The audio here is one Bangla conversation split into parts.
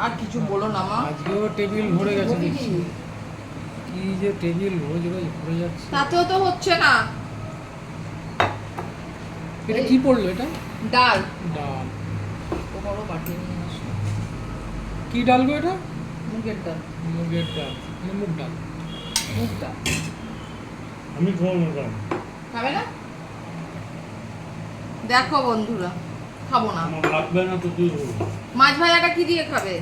আর কিছু বলো না মা। আজকেও টেবিল ভরে গেছে দেখছি। কি? যে টেবিল রোজ রোজ ভরে যাচ্ছে। তাতেও তো হচ্ছে না। এটা কি পড়ল এটা? ডাল। ডাল। ও বড় বাটি নিয়ে আসো। কি ডাল গো এটা? মুগের ডাল। মুগের ডাল। মানে মুগ ডাল। মুগ ডাল। আমি খাব না খাবে না? দেখো বন্ধুরা। খাব না। লাগবে না তো তুই মাছ ভাজাটা কি দিয়ে খাবে?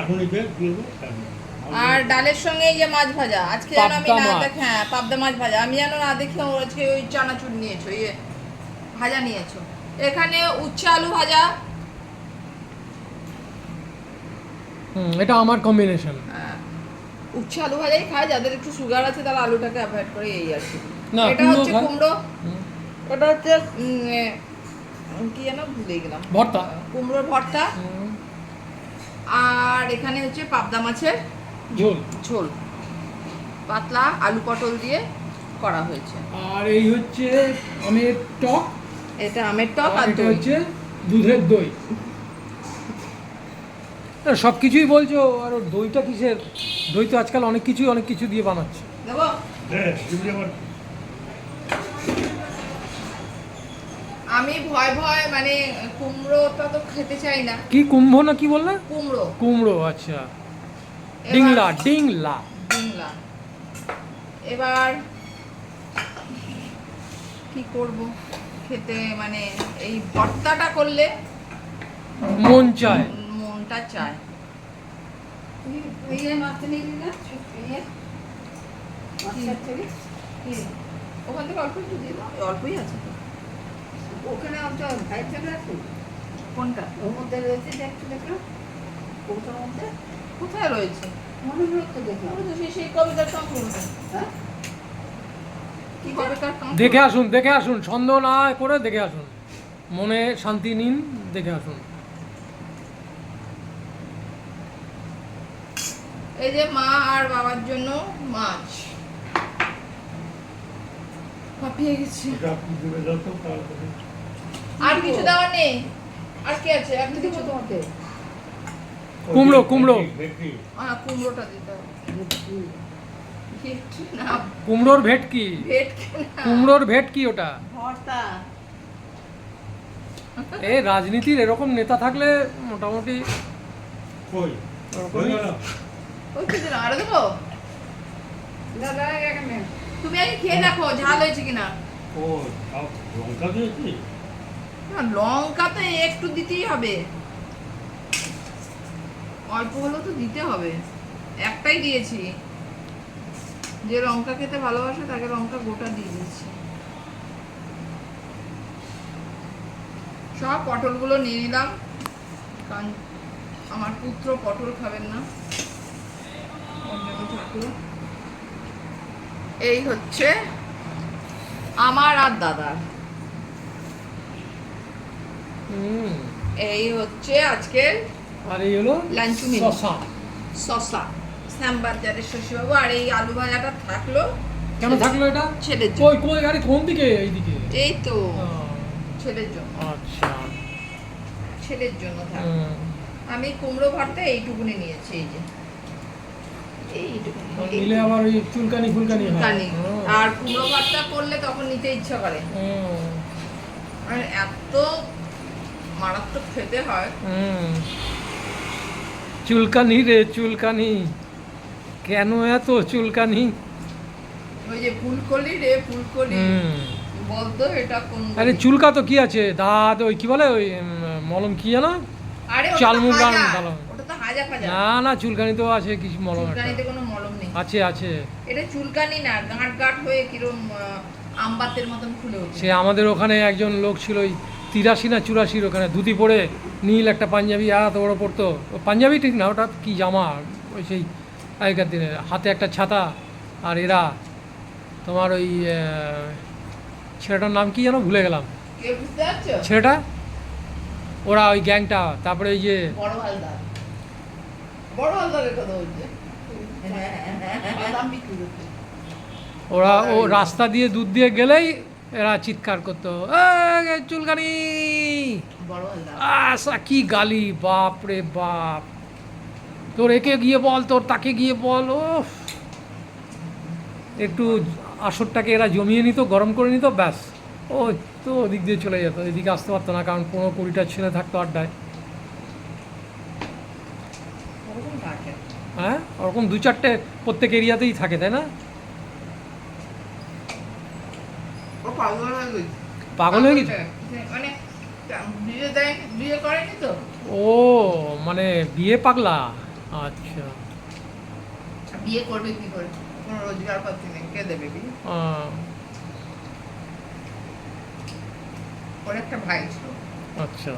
এখনই খেয়ে দিয়ে আর ডালের সঙ্গে এই যে মাছ ভাজা আজকে যেন আমি না। দেখে হ্যাঁ পাবদা মাছ ভাজা। আমি যেন না দেখে ও আজকে ওই চানাচুর নিয়েছো ইয়ে ভাজা নিয়েছো। এখানে উচ্ছে আলু ভাজা। হুম এটা আমার কম্বিনেশন হ্যাঁ, উচ্ছে আলু ভাজাই খায় যাদের একটু সুগার আছে তারা আলুটাকে অ্যাভয়েড করে এই আর কি। এটা হচ্ছে কুমড়ো। ওটা হচ্ছে কি যেন ভুলে গেলাম। ভর্তা। কুমড়োর ভর্তা। আর এখানে হচ্ছে পাবদা মাছের ঝোল। ঝোল। পাতলা আলু পটল দিয়ে করা হয়েছে। আর এই হচ্ছে আমের টক। এটা আমের টক আর এটা হচ্ছে দুধের দই। সব কিছুই বলছো আর ওর দইটা কিসের? দই তো আজকাল অনেক কিছুই অনেক কিছু দিয়ে বানাচ্ছে। দেবো দে, দিবি আবার। আমি ভয় ভয় মানে কুমড়োটা তো খেতে চাই না। কি কুম্ভ না কি বললে? কুমড়ো। কুমড়ো আচ্ছা। এবার- ডিংলা ডিংলা। ডিংলা। এবার কি করব খেতে মানে এই ভর্তাটা করলে মন চায়। মনটা চায়? ওখান থেকে অল্প একটু দিয়ে দাও। অল্পই আছে তো। ওখানে একটা চলে কোনটা? ওর মধ্যে রয়েছে দেখছ দেখো কৌটার মধ্যে? কোথায় রয়েছে? মনে হলো তো দেখলাম। তো সেই সেই কবিতার হ্যাঁ? দেখে আসুন দেখে আসুন। সন্দেহ না করে দেখে আসুন। মনে শান্তি নিন দেখে আসুন। এই যে মা আর বাবার জন্য মাছ। কাঁপিয়ে গেছি আর কিছু দেওয়ার নেই। আর কি আছে? আর কিছু তোমাকে। কুমড়ো, কুমড়ো। ভেটকি। কুমড়োটা দিতে হবে। কুমড়োর ভেটকি। কুমড়োর ভেটকি ওটা। ভর্তা। এই রাজনীতির এরকম নেতা থাকলে মোটামুটি। হয়ে তুমি আগে খেয়ে দেখো ঝাল হয়েছে কিনা। ও, লঙ্কা দিয়েছি? লঙ্কা তো একটু দিতেই হবে। অল্প হলেও তো দিতে হবে। একটাই দিয়েছি। যে লঙ্কা খেতে ভালোবাসে, তাকে লঙ্কা গোটা দিয়ে দিয়েছি সব পটলগুলো নিয়ে নিলাম। কারণ আমার পুত্র পটল খাবেন না। এই হচ্ছে আমার আর দাদার। এই হচ্ছে আজকের আর এই হলো লাঞ্চ শশা শসা। শ্যামবাজারের শশীবাবু আর এই আলু ভাজাটা থাকল কেন থাকল এটা? ছেলের জন্য। কই কই আরে কোন দিকে? এইদিকে? এই তো ছেলের জন্য। আচ্ছা। ছেলের জন্য থাক। আমি কুমড়ো ভর্তা এইটুকুনি নিয়েছি এই যে। নিলে আবার ওই চুলকানি ফুলকানি হয়। আর কুমড়ো ভর্তা করলে তখন নিতে ইচ্ছা করে। হুম। আর এত মারাত্মক খেতে হয়। চুলকানি রে চুলকানি। কেন এত চুলকানি? ওই যে ফুলকলি রে ফুলকলি। বলতো এটা কোন আরে চুলকা তো কি আছে? দাঁত ওই কি বলে? ওই মলম কি জানো তো ভালো। না না চুলকানি তো আছে কিছু মলম চুলকানিতে কোনো মলম নেই। আছে আছে। এটা চুলকানি না গাঁট গাঁট হয়ে কিরম আমবাতের মতন ফুলে ওঠে। সে আমাদের ওখানে একজন লোক ছিল ওই তিরাশি না চুরাশির ওখানে ধুতি পরে নীল একটা পাঞ্জাবি এত বড় পরতো। ও পাঞ্জাবি ঠিক না ওটা কি জামা ওই সেই আগেকার দিনে হাতে একটা ছাতা আর এরা তোমার ওই ছেলেটার নাম কি যেন ভুলে গেলাম। ছেলেটা? ওরা ওই গ্যাংটা তারপরে ওই যে ওরা ও রাস্তা দিয়ে দুধ দিয়ে গেলেই এরা চিৎকার করতো "এই, চুলকানি! আসা কি গালি বাপ রে বাপ। তোর একে গিয়ে বল তোর তাকে গিয়ে বল ও একটু আসরটাকে এরা জমিয়ে নিত গরম করে নিত ব্যাস। ও তো ওদিক দিয়ে চলে যেত এদিকে আসতে পারতো না কারণ পনেরো কুড়িটা ছেলে থাকতো আড্ডায়। হ্যাঁ ওরকম দু চারটে প্রত্যেক এরিয়াতেই থাকে তাই না? ও পাগল হয়ে গেছে। পাগল হয়ে গেছে? মানে বিয়ে দেয় বিয়ে করেনি তো? ও মানে বিয়ে পাগলা? আচ্ছা। বিয়ে করবে কি করে? কোনো রোজগার পাচ্ছি না কে দেবে বিয়ে? ওর একটা ভাই ছিল। আচ্ছা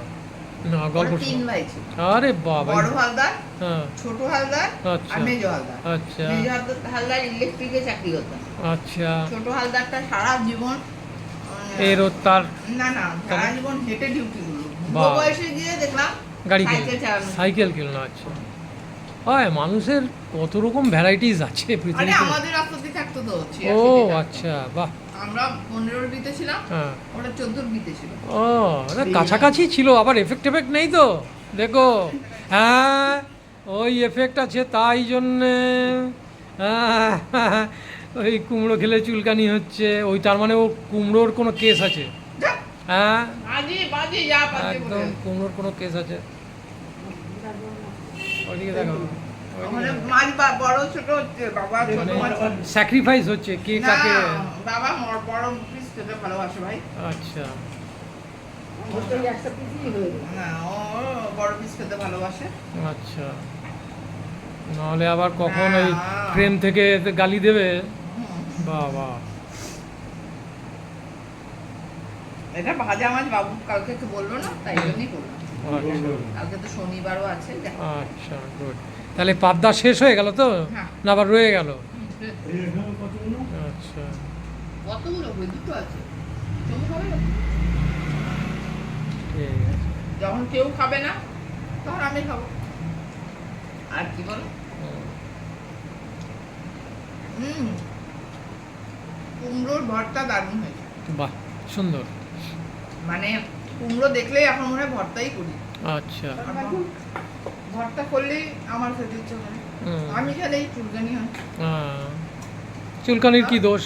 না গল্প তিন ভাই ছিল। আরে বাবা বড় হালদার হ্যাঁ। ছোট হালদার আচ্ছা। আর মেজ হালদার। আচ্ছা। মেজ হালদার- হালদার ইলেকট্রিকে চাকরি করতেন আচ্ছা। ছোট হালদারটা সারা জীবন এর তার না না সারা জীবন হেঁটে ডিউটি করল। বয়সে গিয়ে দেখলাম গাড়ি সাইকেল কিনলো আচ্ছা। হয় মানুষের কত রকম ভ্যারাইটিস আছে পৃথিবীতে। আমাদের রাস্তাতে থাকতো তো ও আচ্ছা বাহ। আমরা পনেরোর বিতে ছিলাম হ্যাঁ। ওরা চোদ্দোর বিতে ছিল। ও না, কাছাকাছি ছিল আবার এফেক্ট এফেক্ট নেই তো। দেখো হ্যাঁ ওই এফেক্ট আছে তাই জন্যে। হ্যাঁ, ওই কুমড়ো খেলে চুলকানি হচ্ছে ওই তার মানে ও কুমড়োর কোনো কেস আছে। হ্যাঁ? একদম কুমড়োর কোনো কেস আছে। ওইদিকে দেখো। স্যাক্রিফাইস মানে হচ্ছে কে কাকে আচ্ছা।, আচ্ছা। নাহলে আবার কখন ওই ট্রেন থেকে গালি দেবে? বাবা। এটা ভাজা মাছ বাবু কালকে তো বলল না তাই জন্যই করলাম আচ্ছা। কালকে তো শনিবারও আছে আচ্ছা গুড তাহলে পাবদা শেষ হয়ে গেল তো? হ্যাঁ। না আবার রয়ে গেল? আচ্ছা। কতগুলো বই? দুটো আছে। যখন কেউ খাবে না তখন আমি খাব। আর কি বলো? হুম। কুমড়োর ভর্তা দারুণ হয়েছে। বাহ সুন্দর। মানে কুমড়ো দেখলেই এখন মনে হয় ভর্তাই করি। আচ্ছা। ভর্তা করলেই আমার খেতে ইচ্ছে করে। আমি খেলেই চুলকানি হয়। চুলকানির কি দোষ?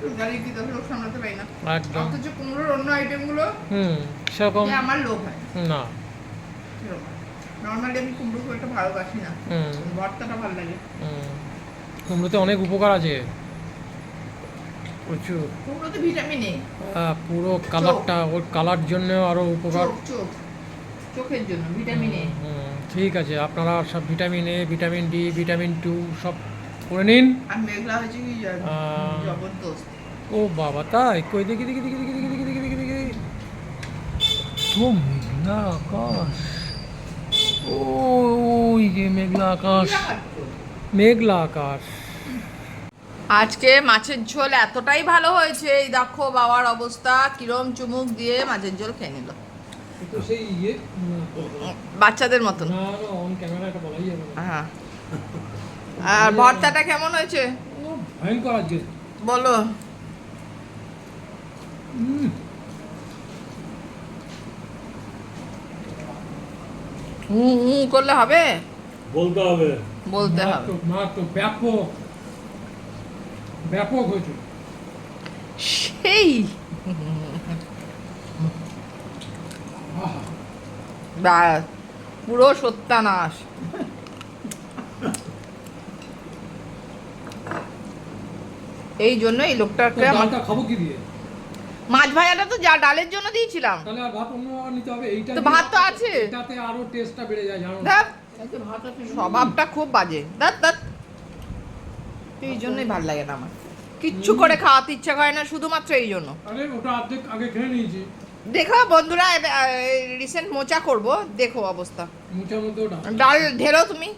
চুলকানি কি দশ লোক সামলাতে পারি না। একদম। অথচ কুমড়োর অন্য আইটেমগুলো হুম সেরকম আমার লোভ হয়। না। নর্মালি আমি কুমড়ো খুব একটা ভালোবাসি না। ভর্তাটা ভালো লাগে। হুম। কুমড়োতে অনেক উপকার আছে। প্রচুর। কুমড়োতে ভিটামিন এ? আহ, পুরো কালারটা ওর কালার জন্য আরও উপকার। চোখ চোখ। চোখের জন্য ভিটামিন এ। ঠিক আছে আপনারা সব vitamin A vitamin D vitamin two সব করে নিন। ও বাবা তাই? কই দেখি দেখি দেখি দেখি দেখি দেখি দেখি দেখি দেখি। ও মেঘলা আকাশ। ও ওই যে মেঘলা আকাশ। মেঘলা আকাশ। আজকে মাছের ঝোল এতটাই ভালো হয়েছে এই দেখো বাবার অবস্থা কিরম চুমুক দিয়ে মাছের ঝোল খেয়ে নিল। তো সেই ইয়ে বাচ্চাদের মতন হ্যাঁ। আর ভর্তাটা কেমন হয়েছে? ও ভয়ঙ্কর আজকে। বলো। হুম হু হু করলে হবে? বলতে হবে। বলতে হবে। মারাত্মক, মারাত্মক ব্যাপক। ব্যাপক হয়েছে। সেই। ব্যাস পুরো সত্যানাশ এই জন্য এই লোকটাকে খাব কি দিয়ে? মাছ ভাজাটা তো যা ডালের জন্য দিয়েছিলাম। তাহলে আর ভাত অন্য নিতে হবে? এইটা তো ভাত তো আছে। এটাতে আরও টেস্টটা বেড়ে যায় জানো স্বভাবটা খুব বাজে। দেখ এই জন্যই ভালো লাগে না আমার। কিচ্ছু করে খাওয়াতে ইচ্ছা করে না শুধুমাত্র এই জন্য। আরে ওটা অর্ধেক আগে খেয়ে নিয়েছি। দেখো বন্ধুরা রিসেন্ট মোচা করব দেখো অবস্থা। মোচা মধ্যে ডাল ঢেলো তুমি?